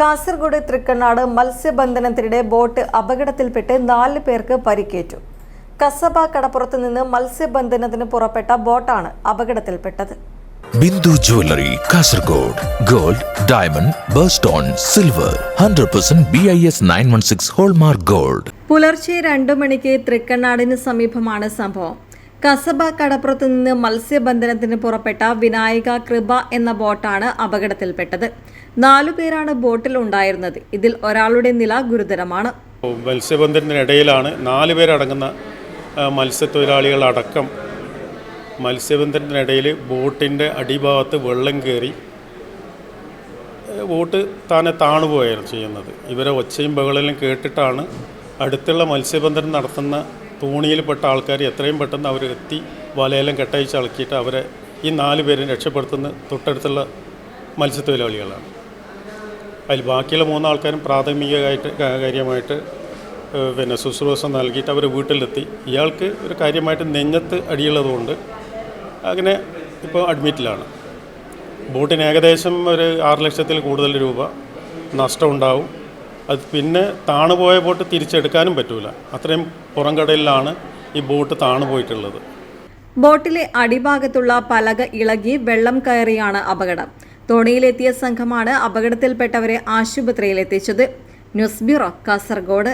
Kasaragod Thrikkannad മത്സ്യബന്ധനത്തിനിടെ boat അപകടത്തിൽപ്പെട്ട് നാല് പേർക്ക് പരിക്കേറ്റു. കസബ കടപ്പുറത്ത് നിന്ന് മത്സ്യബന്ധനത്തിന് പുറപ്പെട്ട ബോട്ടാണ് അപകടത്തിൽപ്പെട്ടത്. Bindu jewellery Kasaragod. Gold diamond birthstone silver. Hundred percent B I S nine one six hallmark gold. പുലർച്ചെ രണ്ടു മണിക്ക് തൃക്കണ്ണാടിന് സമീപമാണ് സംഭവം. കസബ കടപ്പുറത്ത് നിന്ന് മത്സ്യബന്ധനത്തിന് പുറപ്പെട്ട വിനായക കൃപ എന്ന ബോട്ടാണ് അപകടത്തിൽപ്പെട്ടത്. നാലു പേരാണ് ബോട്ടിൽ ഉണ്ടായിരുന്നത് ഇതിൽ ഒരാളുടെ നില ഗുരുതരമാണ്. മത്സ്യബന്ധനത്തിനിടയിലാണ് നാല് പേരടങ്ങുന്ന ആ, മത്സ്യത്തൊഴിലാളികളടക്കം മത്സ്യബന്ധനത്തിനിടയിൽ ബോട്ടിന്റെ അടിഭാഗത്ത് വെള്ളം കയറി ബോട്ട് താനെ താണുപോയാണ് ചെയ്യുന്നത്. ഇവരെ ഒച്ചയും ബഹളിലും കേട്ടിട്ടാണ് അടുത്തുള്ള മത്സ്യബന്ധനം നടത്തുന്ന തോണിയിൽപ്പെട്ട ആൾക്കാർ എത്രയും പെട്ടെന്ന് അവർ എത്തി വലയെല്ലാം കെട്ടയച്ച് അളക്കിയിട്ട് അവരെ ഈ നാല് പേരും രക്ഷപ്പെടുത്തുന്ന തൊട്ടടുത്തുള്ള മത്സ്യത്തൊഴിലാളികളാണ്. അതിൽ ബാക്കിയുള്ള മൂന്നാൾക്കാരും പ്രാഥമികമായിട്ട് കാര്യമായിട്ട് പിന്നെ ശുശ്രൂഷ നൽകിയിട്ട് അവർ വീട്ടിലെത്തി. ഇയാൾക്ക് ഒരു കാര്യമായിട്ട് നെഞ്ഞത്ത് അടിയുള്ളതുകൊണ്ട് അങ്ങനെ ഇപ്പോൾ അഡ്മിറ്റിലാണ്. ബോട്ടിന് ഏകദേശം ഒരു ആറ് ലക്ഷത്തിൽ കൂടുതൽ രൂപ നഷ്ടമുണ്ടാവും. അത് പിന്നെ താണുപോയ ബോട്ട് തിരിച്ചെടുക്കാനും പറ്റൂല. അത്രയും പുറംകടലിലാണ് ഈ ബോട്ട് താണുപോയിട്ടുള്ളത് ബോട്ടിലെ അടിഭാഗത്തുള്ള പലക ഇളകി വെള്ളം കയറിയാണ് അപകടം. തോണിയിലെത്തിയ സംഘമാണ് അപകടത്തിൽപ്പെട്ടവരെ ആശുപത്രിയിൽ എത്തിച്ചത് ന്യൂസ് ബ്യൂറോ കാസർഗോഡ്.